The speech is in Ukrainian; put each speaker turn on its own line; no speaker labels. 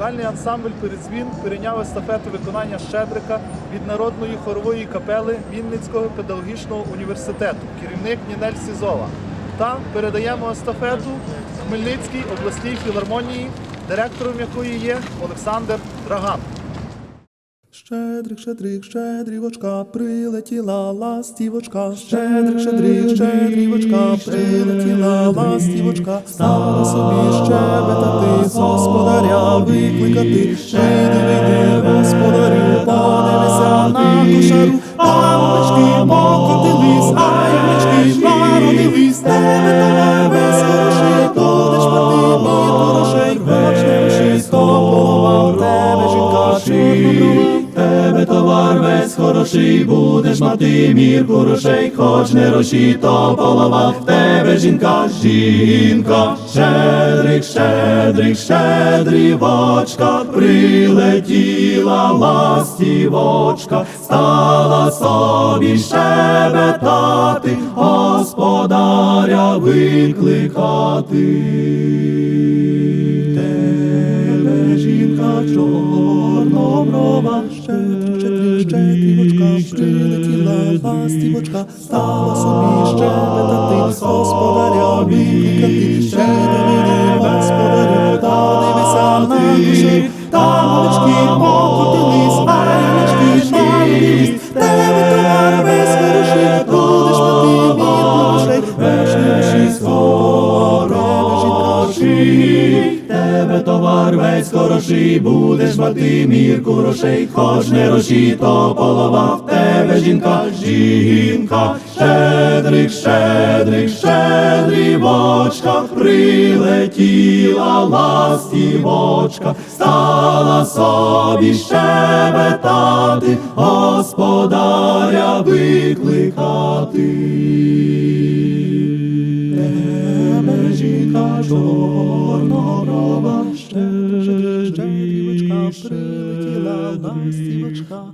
Вокальний ансамбль Передзвін перейняв естафету виконання Щедрика від народної хорової капели Вінницького педагогічного університету, керівник Нінель Сізова. Та передаємо естафету Хмельницькій обласній філармонії, директором якої є Олександр Драган. Щедрик, щедрик, щедрівочка, прилетіла ластівочка, щедрик, щедрик, щедрівочка, прилетіла ластівочка, стала собі щебетати, господаря викликати, вийди, вийди, господарю, подивися на кошару, памочки покотились, а ямочки народились, тебе тебе скороши, будеш мати мій хороший, хоч не лишись, то тебе жінка чорноброва.
Тебе товар весь хороший, будеш мати мір хороший, хоч не роші, то полова в тебе жінка, жінка, щедрик, щедрик, щедрівочка, прилетіла ластівочка, стала собі щебетати, господаря викликати. Жінка чорноброва, ще ще щедрівочка, прилетіла ластівочка, стала собі ще щебетати, господаря викликати, щедрик, хороший, тебе товар весь хороший, будеш мати мірку грошей, хоч не роші, то полова в тебе жінка, жінка, щедрик, щедрик, щедрівочка, прилетіла ластівочка, стала собі щебетати, господаря викликати. Piłeczka czarnorowa, szczerze piłeczka, pryleciela nas piłeczka.